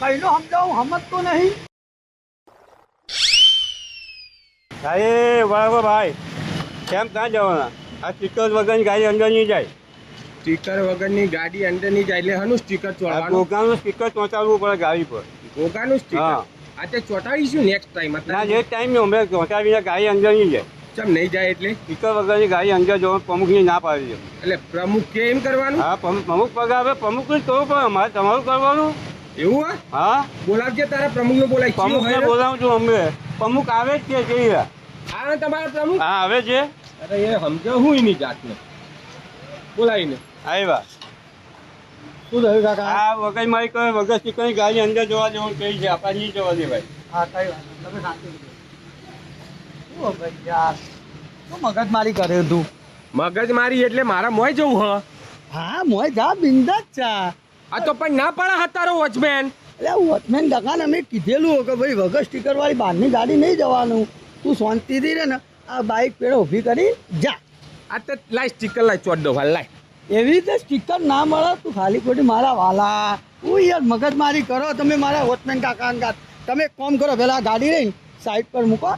કઈનો સમજાવું સમજતો નહીં. ભાઈ બરાબર ભાઈ. કેમ ક્યાં જવાના? આ સ્ટીકર વગરની ગાડી અંદર નહીં જાય. સ્ટીકર વગરની ગાડી અંદર નહીં જાય એટલે હનું સ્ટીકર આ ગોગાનું સ્ટીકર ચોંટાડવું પડે ગાડી પર. ગોગાનું સ્ટીકર હા. આ તે ચોંટાડીશું નેક્સ્ટ ટાઈમ ના જે ટાઈમ ને અમે ચોંટાડીને ગાડી અંદર નહીં જાય. ચમ નહીં જાય એટલે? સ્ટીકર વગરની ગાડી અંદર જવાનું પ્રમુખની ના પાડી દે. એટલે પ્રમુખ કે એમ કરવાનું? હા પ્રમુખ આપે પ્રમુખ જ કરવું પડે અમારે તમારું કરવાનું. એવું હા હા. બોલાવજે તારા પ્રમુખ નો બોલાય પ્રમુખને બોલાવું છું અમે. પ્રમુખ આવે જ છે જઈ રહ્યા આ તમારા પ્રમુખ? હા આવે છે. અરે એ સમજો હું એની જાતને? બોલાવીને. આવ્યા. શું થયું કાકા? આ વગર મારી કરે વગર કઈ ગાડી અંદર જોવા દેવું કઈ છે? આપણે નહીં જવા દેવાય. હા કઈ વાત તમે સાચું શું યાર મગજ મારી કરે તું? મગજ મારી એટલે મારા મોય જવું હ? હા મોય જા જ. ચા આ તો પણ ના પડે હતારો વોચમેન. એટલે વોચમેન કાકાને અમે કીધેલું કે ભાઈ વગર સ્ટીકર વાળી બહારની ગાડી નહીં જવાનું. તું શાંતિથી રે ને આ બાઇક પેડે ઊભી કરી જા. આ તો લાય સ્ટીકર લાય દો ભાઈ લાય. એવી રીતે સ્ટીકર ના મળે તું ખાલી ખોટી મારા વાલા. હું યાર મગજમારી કરો તમે મારા વોચમેન કાકા અંગાત. તમે કોમ કરો પેલા ગાડી રહીને સાઈડ પર મૂકો.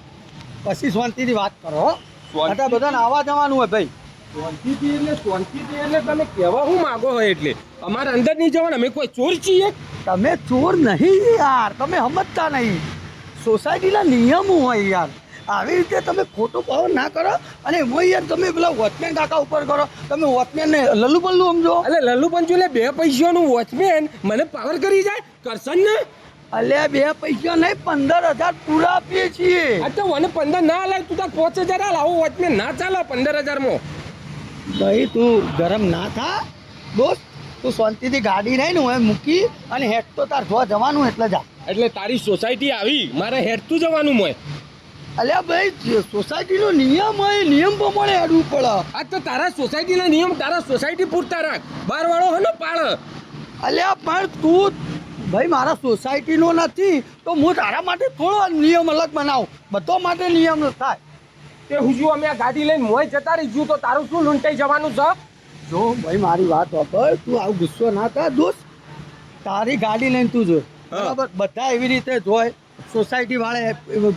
પછી શાંતિથી વાત કરો. બધા બધાને આવવા જવાનું હોય ભાઈ. શાંતિથી એટલે શાંતિથી એટલે તમે કહેવા હું માગો હોય એટલે. અમારે અંદર નહીં જવાનું અમે કોઈ ચોર છીએ? તમે ચોર નહીં યાર તમે સમજતા નહીં. સોસાયટીના નિયમો હોય યાર. આવી રીતે તમે ખોટો પાવ ના કરો અને એમાં યાર તમે પેલા વોચમેન કાકા ઉપર કરો. તમે વોચમેનને લલ્લુ પલ્લુ સમજો. એટલે લલ્લુ પંચુ એટલે બે પૈસાનું વોચમેન મને પાવર કરી જાય? કરશન ને? અલ્યા બે પૈસા નહીં પંદર હજાર પૂરા આપીએ છીએ. આ તો મને પંદર ના લાય તું તાર પાંચ હજાર હાલ આવો વોચમેન ના ચાલે પંદર હજારમાં. ભાઈ તું ગરમ ના થા. દોસ્ત તું શાંતિથી ગાડી નહીં ને હું મૂકી અને હેઠ તો તાર જોવા જવાનું એટલે જા. એટલે તારી સોસાયટી આવી મારે હેઠતું જવાનું મોય. અલ્યા ભાઈ સોસાયટીનો નિયમ હોય નિયમ પ્રમાણે હેડવું પડે. આ તો તારા સોસાયટીના નિયમ તારા સોસાયટી પૂરતા રાખ. બાર વાળો હે ને પાળ. અલ્યા પણ તું ભાઈ મારા સોસાયટીનો નથી તો હું તારા માટે થોડો નિયમ અલગ બનાવું. બધો માટે નિયમ થાય. તે હું જો અમે આ ગાડી લઈને મોય જતા રહીશું તો તારું શું લૂંટાઈ જવાનું છે? જો ભાઈ મારી વાત વાપર તું આવું ગુસ્સો ના કર દોસ્ત. તારી ગાડી લઈને તું જો. બરાબર? બધા એવી રીતે જોય સોસાયટી વાળે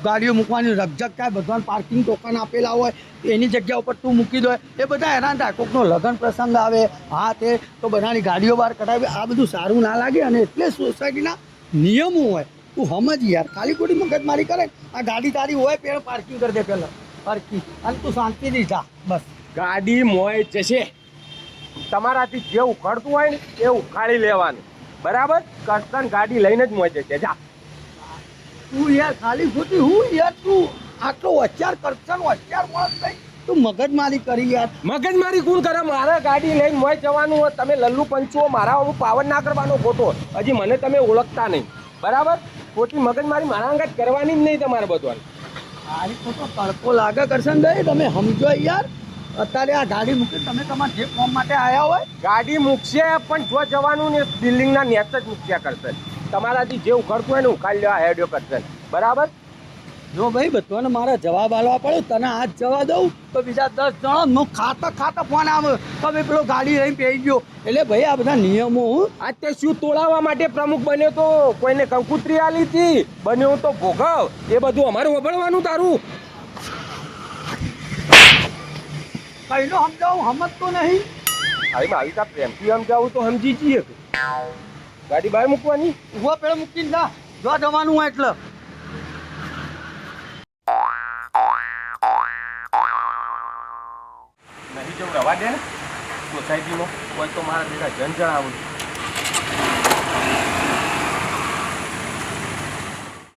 ગાડીઓ મૂકવાની રકઝક થાય બધાને પાર્કિંગ ટોકન આપેલા હોય એની જગ્યા ઉપર તું મૂકી દો. એ બધા હેરાન થાય. કોકનો લગ્ન પ્રસંગ આવે હા તે તો બધાની ગાડીઓ બહાર કઢાવી. આ બધું સારું ના લાગે અને એટલે સોસાયટીના નિયમો હોય. તું સમજ યાર. ખાલી ખોટી મગજમારી કરે. આ ગાડી તારી હોય પેલો પાર્કિંગ કરી દે પહેલાં પાર્કિંગ અને તું શાંતિથી જા. બસ. ગાડી મોય જશે. તમારાથી જે ઉખાડતું હોય ને એ ઉખાડી લેવાનું. બરાબર? કરતન ગાડી લઈને જ મોજે છે. જા. તું યાર ખાલી ખોટી. હું યાર તું આટલો અત્યાર કરશન અત્યાર માણસ નહીં. તું મગજમારી કરી યાર. મગજ મારી કોણ કરે? મારા ગાડી લઈને મોય જવાનું હોય. તમે લલ્લુ પંચો મારા હું પાવર ના કરવાનો ખોટો. હજી મને તમે ઓળખતા નહીં. બરાબર? ખોટી મગજ મારી મારા અંગત કરવાની જ નહીં તમારે બધું મારી ખોટો તડકો લાગે કરશન ભાઈ તમે સમજો યાર. અત્યારે આ ગાડી મૂકીને તમે તમારા જે ફોર્મ માટે આવ્યા હોય ગાડી મૂકશે પણ જો જવાનું ને બિલ્ડિંગના નેટ જ મૂક્યા કરશે. તમારાથી જે ઉખડતું હોય ને ઉખાડી લેવા હેડ્યો કરશે. બરાબર? જો ભાઈ બધાને મારા જવાબ આલવા પડે તને આજ જવા દઉં તો બીજા દસ જણા હું ખાતા ખાતા ફોન આવે. તમે પેલો ગાડી લઈને પહેરી ગયો. એટલે ભાઈ આ બધા નિયમો આજ તે શું તોડાવવા માટે પ્રમુખ બન્યો તો? કોઈને કંકુત્રી આલી હતી? બન્યો તો ભોગવ. એ બધું અમારે વભળવાનું તારું. કઈનો સમજાવું સમજતો નહીં. ભાઈ મારી તા પ્રેમથી સમજાવું તો સમજી જઈએ ગાડી બહાર મૂકવાની? ઊભો પેલો મૂકીને જા. જો જવાનું હોય એટલે. નહીં જવું રવા દે ને. સોસાયટીમાં કોઈ તો મારા ભેગા જન જણાવું.